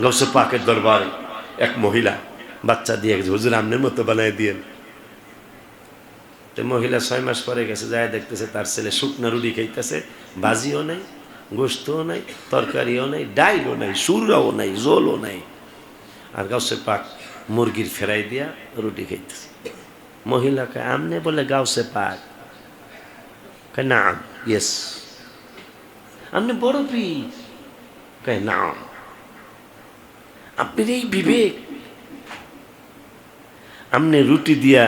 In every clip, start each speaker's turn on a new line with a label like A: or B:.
A: গৌসে পাকের দরবারে এক মহিলা বাচ্চা দিয়ে হুজুর আমনের মতো বানায় দিয়েন। তো মহিলা ছয় মাস পরে গেছে, যায় দেখতেছে তার ছেলে শুকনো রুটি খাইতেছে বাজিও নাই গোস্তও নাই, তরকারিও নাই, ডাইলও নাই, সুরাও নাই, জোলও নাই। আর গাউসে পাক মুরগির ফেরাই দিয়া রুটি খাইতেছে। মহিলাকে আমনে বলে, গাউসে পাক। নাম। ইয়েস। আমনে বড় পীর। নাম। আপনার এই বিবেক। আপনি রুটি দিয়া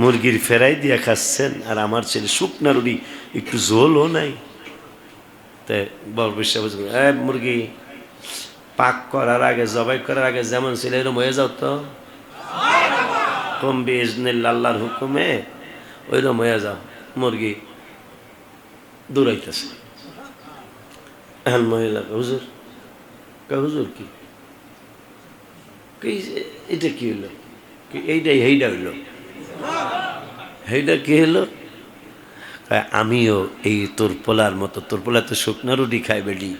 A: মুরগির ফেরাই দিয়া খাচ্ছেন, আর আমার ছেলে শুকনা রুটি, একটু ঝোলও নাই। তাই বড় বিশ্বাস এ মুরগি, পাক করার আগে, জবাই করার আগে যেমন ছিল এরকম হয়ে যাও তো। কমবি ইজনিল আল্লাহর হুকুমে ওইরকম হয়ে যাও। মুরগি দৌড়াইতেছে। এখন মহিলা হুজুর হুজুর কি? এটা কি হইল এইটাই হেইটা হইল হেইটা কি হলো? আমিও এই তোর পোলার মতো তোর পোলা তো শুকনা রুটি খাই বেডি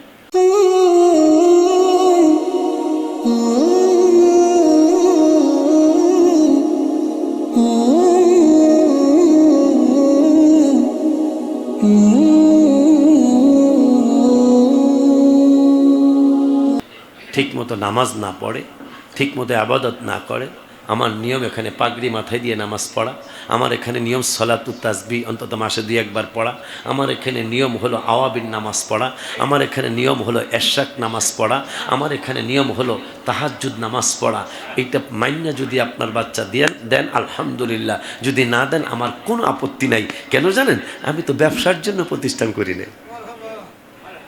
A: ঠিক মতো নামাজ না পড়ে। ঠিক মতো আবাদত না করে। আমার নিয়ম এখানে পাগড়ি মাথায় দিয়ে নামাজ পড়া। আমার এখানে নিয়ম সলাতু তাজবি অন্তত মাসে দুই একবার পড়া। আমার এখানে নিয়ম হলো আওয়াবিন নামাজ পড়া। আমার এখানে নিয়ম হলো এশাক নামাজ পড়া। আমার এখানে নিয়ম হলো তাহাজ্জুদ নামাজ পড়া। এইটা মাইন্যা যদি আপনার বাচ্চা দেন দেন, আলহামদুলিল্লাহ। যদি না দেন, আমার কোনো আপত্তি নাই। কেন জানেন? আমি তো ব্যবসার জন্য প্রতিষ্ঠান করি না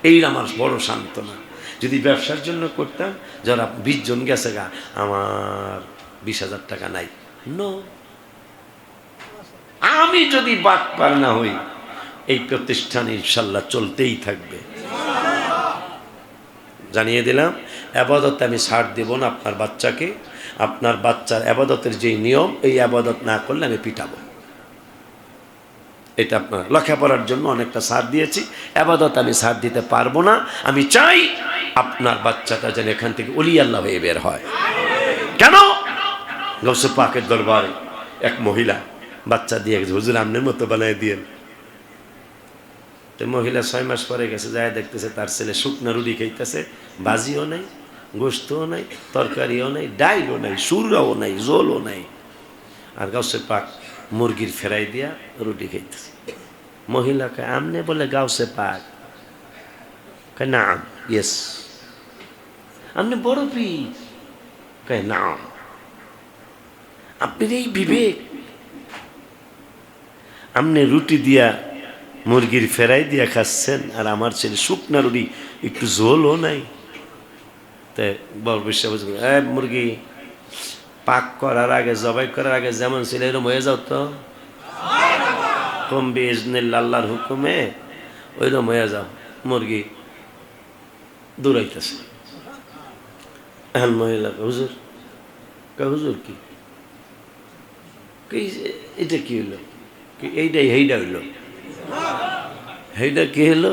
A: এই আমার বড় সান্ত্বনা। যদি ব্যবসার জন্য করতাম যারা বিশ জন গেছে গা, আমার বিশ হাজার টাকা নাই। নো আমি যদি বাদ পার না হই, এই প্রতিষ্ঠান ইনশাল্লাহ চলতেই থাকবে। জানিয়ে দিলাম, আবাদত আমি ছাড় দেব না আপনার বাচ্চাকে। আপনার বাচ্চার আবাদতের যে নিয়ম, এই আবাদত না করলে আমি পিটাবো। এটা আপনার লেখাপড়ার জন্য অনেকটা সার দিয়েছি। আবাদত আমি সার দিতে পারব না। আমি চাই আপনার বাচ্চাটা যেন এখান থেকে অলি আল্লাহ হয়ে বের হয়। কেন? গৌসে পাকের দরবারে এক মহিলা বাচ্চা দিয়ে গেছে। হুজুর, আমনের মতো বানায় দিয়েন। তো মহিলা ছয় মাস পরে গেছে, যায় দেখতেছে তার ছেলে শুকনা রুটি খাইতেছে, বাজিও নাই গোস্তও নাই, তরকারিও নাই, ডাইলও নাই, সুরাও নাই, জোলও নাই। আর গাউসে পাক মুরগির ফেরাই দিয়া রুটি খাইতেছে। মহিলাকে আমনে বলে গাউসে পাক। নাম ইয়েস আপনি বড় পীর কয় নাম আপনার এই বিবেক। আপনি রুটি দিয়া মুরগির ফেরাই দিয়া খাচ্ছেন, আর আমার ছেলে শুকনা রুটি, একটু ঝোলও নাই। তাই বড় বিশ্বাস মুরগি, পাক করার আগে, জবাই করার আগে যেমন ছিল এরকম হয়ে যাও তো। কমবি ইজনিল আল্লাহর হুকুমে ওইরকম হয়ে যাও। মুরগি দৌড়াইতেছে। এখন মহিলা, হুজুর। হুজুর কি? এটা কি হইল? কি এইটাই হেইটা হইল। হেইটা কি হলো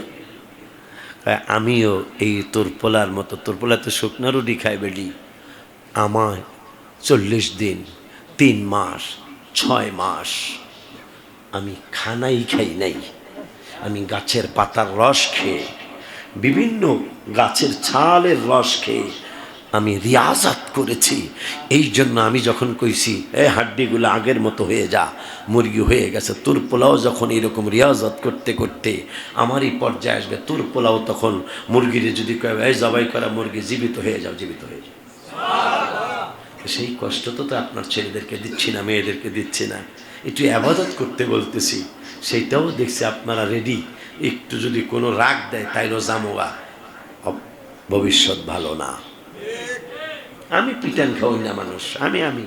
A: আমিও এই তোর পোলার মতো তোর পোলা তো শুকনা রুটি খাই বেডি আমার চল্লিশ দিন, তিন মাস, ছয় মাস আমি খানাই খাই নাই। আমি গাছের পাতার রস খেয়ে, বিভিন্ন গাছের ছালের রস খেয়ে আমি রিয়াজাত করেছি। এই জন্য আমি যখন কইছি, এ হাড্ডিগুলো আগের মতো হয়ে যা, মুরগি হয়ে গেছে, তোর পোলাও যখন এরকম রিয়াজত করতে করতে আমারই পর্যায়ে আসবে, তোর পোলাও তখন মুরগিরে যদি কয়, এই জবাই করা মুরগি জীবিত হয়ে যাও, জীবিত হয়ে যাও। সেই কষ্ট তো তো আপনার ছেলেদেরকে দিচ্ছি না, মেয়েদেরকে দিচ্ছি না। একটু আবাদত করতে বলতেছি, সেইটাও দেখছি আপনারা রেডি একটু যদি কোনো রাগ দেয় তাইলেও জামোগা। অব- ভবিষ্যৎ ভালো না। আমি পিটান খাওয়াই না মানুষ, আমি আমি।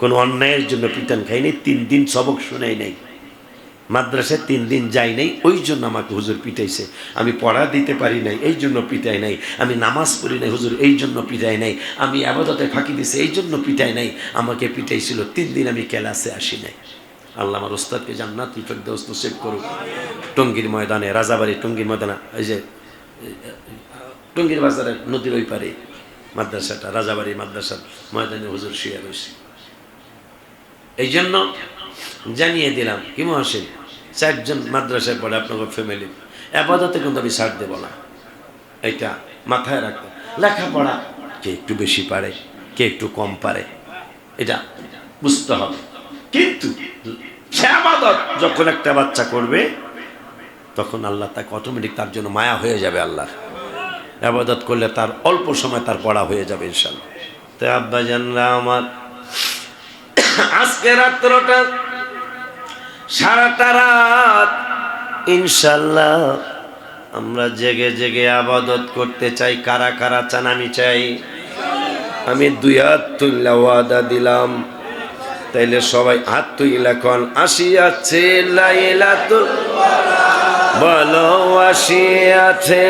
A: কোনো অন্যায়ের জন্য পিটান খাই নাই, তিন দিন সবক শুনাই নাই। মাদ্রাসায় তিন দিন যাই নাই, ওই জন্য আমাকে হুজুর পিটাইছে। আমি পড়া দিতে পারি নাই, এই জন্য পিটাই নাই। আমি নামাজ পড়ি নাই, হুজুর, এই জন্য পিটাই নাই। আমি আবাদতে ফাঁকি দিছে, এই জন্য পিটাই নাই। আমাকে পিটাইছিল, তিন দিন আমি ক্লাসে আসি নাই। আল্লাহ আমার ওস্তাদকে জান্নাত ফেরদৌস নসিব করুক। টঙ্গীর ময়দানে রাজাবাড়ি টঙ্গীর ময়দানে, এই যে, টঙ্গির বাজারের নদীর ওই পারে মাদ্রাসাটা, রাজাবাড়ি মাদ্রাসার ময়দানে হুজুর শুয়ে রয়েছে। এই জন্য জানিয়ে দিলাম, কি মহাসিন, চারজন মাদ্রাসায় পড়ে আপনার ফ্যামিলি আপাতত কিন্তু আমি ছাড় দেবো না। এইটা মাথায় রাখতে লেখাপড়া কে একটু বেশি পারে, কে একটু কম পারে, এটা বুঝতে হবে। কিন্তু যখন একটা বাচ্চা করবে, তখন আল্লাহ তাকে অটোমেটিক তার জন্য মায়া হয়ে যাবে আল্লাহর। আবাদত করলে তার অল্প সময় তার পড়া হয়ে যাবে ইনশাল্লাহ তো আব্বা জানরা আমার। আজকে রাত্রটা সারাটা রাত ইনশাল্লাহ আমরা জেগে জেগে আবাদত করতে চাই, কারা কারা চান আমি চাই। আমি দুই হাত তুল্লা ওয়াদা দিলাম। তাইলে সবাই হাত তুইলা কন আসিয়াছে লাইলাতুল বলো, আসিয়াছে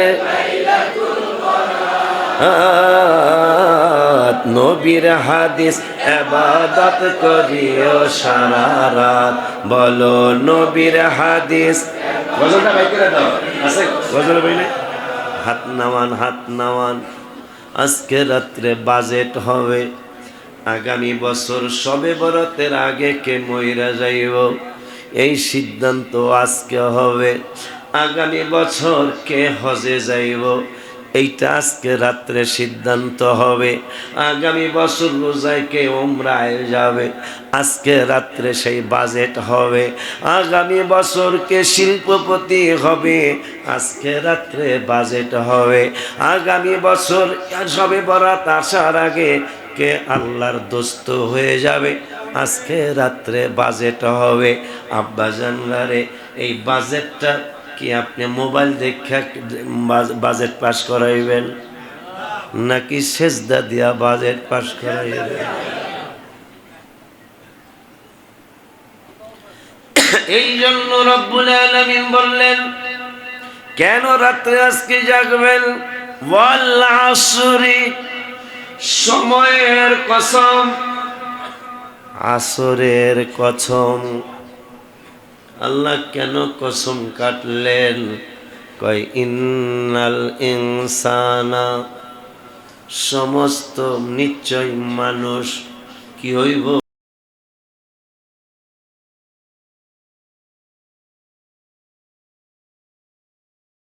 A: নবীর হাদিস এবাদত করিও সারা রাত। বলো নবীর হাদিস। গজলটা বাই করে দাও। আছে? গজল বই হাত নামান হাত নামান। আজকে রাত্রে বাজেট হবে। আগামী বছর সবে বরতের আগে কে মইরা যাইব? এই সিদ্ধান্ত আজকে হবে। আগামী বছর কে হজে যাইব? এইটা আজকে রাত্রে সিদ্ধান্ত হবে। আগামী বছর রোজায় কে ওমরায় যাবে? আজকে রাত্রে সেই বাজেট হবে। আগামী বছর কে শিল্পপতি হবে? আজকে রাত্রে বাজেট হবে। আগামী বছর সবে বরাত আসার আগে কে আল্লাহর দোস্ত হয়ে যাবে? আজকে রাত্রে বাজেট হবে। আব্বা জানলারে এই বাজেটটা কি আপনি মোবাইল দেখা বাজেট পাস করাইবেন? নাকি সেজদা দিয়া বাজেট পাস করাইবেন? এই জন্য রব্বুল আলামিন বললেন কেন রাত্রে আজকে জাগবেন? ওয়াল আসরি সময়ের কসম। আসরের কসম। আল্লাহ কেন কসম কাটলেন? কয় ইন্নাল ইনসানা। সমস্ত নিশ্চয় মানুষ কি হইব?